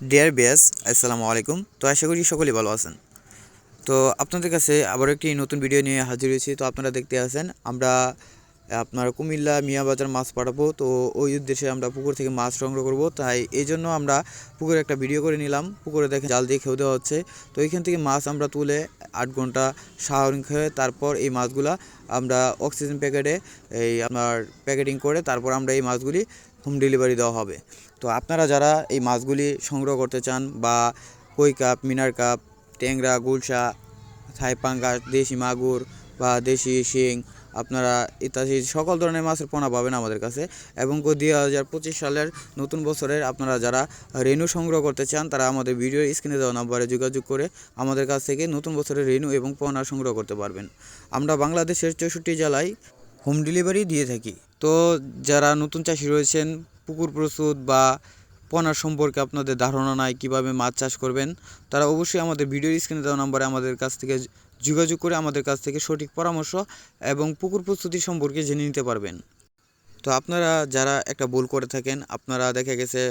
Deer বিয়াস আসসালামু আলাইকুম। তো আশা করি সকলেই ভালো আছেন। তো আপনাদের কাছে আবার একটি নতুন ভিডিও নিয়ে হাজির হয়েছি। তো আপনারা দেখতে আছেন, আমরা আপনার কুমিল্লা মিয়াবাজার মাছ পাঠাবো। তো ওই উদ্দেশ্যে আমরা পুকুর থেকে মাছ সংগ্রহ করব। তাই এই জন্য আমরা পুকুরে একটা ভিডিও করে নিলাম। পুকুরে দেখে জাল দিয়ে খেয়ে দেওয়া হচ্ছে। তো এইখান থেকে মাছ আমরা তুলে আট ঘণ্টা সাহরিং খেয়ে তারপর এই মাছগুলা আমরা অক্সিজেন প্যাকেটে এই আপনার প্যাকেটিং করে তারপর আমরা এই মাছগুলি হোম ডেলিভারি দেওয়া হবে। তো আপনারা যারা এই মাছগুলি সংগ্রহ করতে চান বা কই কাপ, মিনার কাপ, ট্যাংরা, গুলশা থাই পাঙ্গাস দেশি মাগুর বা দেশি শিং, আপনারা ইত্যাদি সকল ধরনের মাছের পোনা পাবেন আমাদের কাছে। এবং দুই হাজার পঁচিশ সালের নতুন বছরের আপনারা যারা রেনু সংগ্রহ করতে চান, তারা আমাদের ভিডিও স্ক্রিনে দেওয়া নাম্বারে যোগাযোগ করে আমাদের কাছ থেকে নতুন বছরের রেনু এবং পোনা সংগ্রহ করতে পারবেন। আমরা বাংলাদেশের চৌষট্টি জেলায় হোম ডেলিভারি দিয়ে থাকি। তো যারা নতুন চাষি রয়েছেন, পুকুর প্রস্তুত বা পোনার সম্পর্কে আপনাদের ধারণা নাই কীভাবে মাছ চাষ করবেন, তারা অবশ্যই আমাদের ভিডিও স্ক্রিনে দেওয়া নম্বরে আমাদের কাছ থেকে যোগাযোগ করে আমাদের কাছ থেকে সঠিক পরামর্শ এবং পুকুর প্রস্তুতি সম্পর্কে জেনে নিতে পারবেন। তো আপনারা যারা একটা ভুল করে থাকেন, আপনারা দেখা গেছে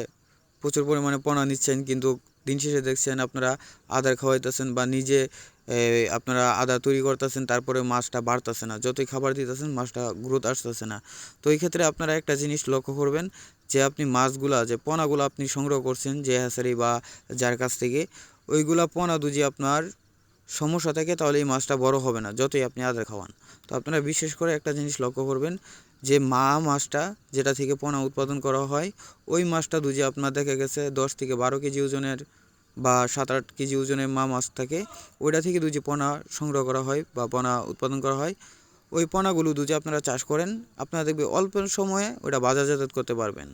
প্রচুর পরিমাণে পোনা নিচ্ছেন, কিন্তু দিন শেষে দেখছেন আপনারা আদার খাওয়াইতেছেন বা নিজে আপনারা আদা তৈরি করতেছেন, তারপরে মাছটা বাড়তেছে না। যতই খাবার দিতেছেন, মাছটা গ্রোথ আসতেছে না। তো এই ক্ষেত্রে আপনারা একটা জিনিস লক্ষ্য করবেন যে আপনি মাছগুলা, যে পোনাগুলো আপনি সংগ্রহ করছেন, যে হ্যাসারি বা যার কাছ থেকে, ওইগুলা পোনা দুজি আপনার সমস্যা থাকে তাহলে এই মাছটা বড় হবে না, যতই আপনি আদার খাওয়ান। তো আপনারা বিশেষ করে একটা জিনিস লক্ষ্য করবেন যে মা মাছটা যেটা থেকে পোনা উৎপাদন করা হয়, ওই মাছটা দুজি আপনার দেখা গেছে দশ থেকে বারো কেজি ওজনের বা সাত আট কেজি ওজনের মা মাছ থাকে, ওইটা থেকে দুজি পোনা সংগ্রহ করা হয় বা পোনা উৎপাদন করা হয়, ওই পোনাগুলো দুজি আপনারা চাষ করেন, আপনারা দেখবে অল্প সময়ে ওটা বাজারজাত করতে পারবেন।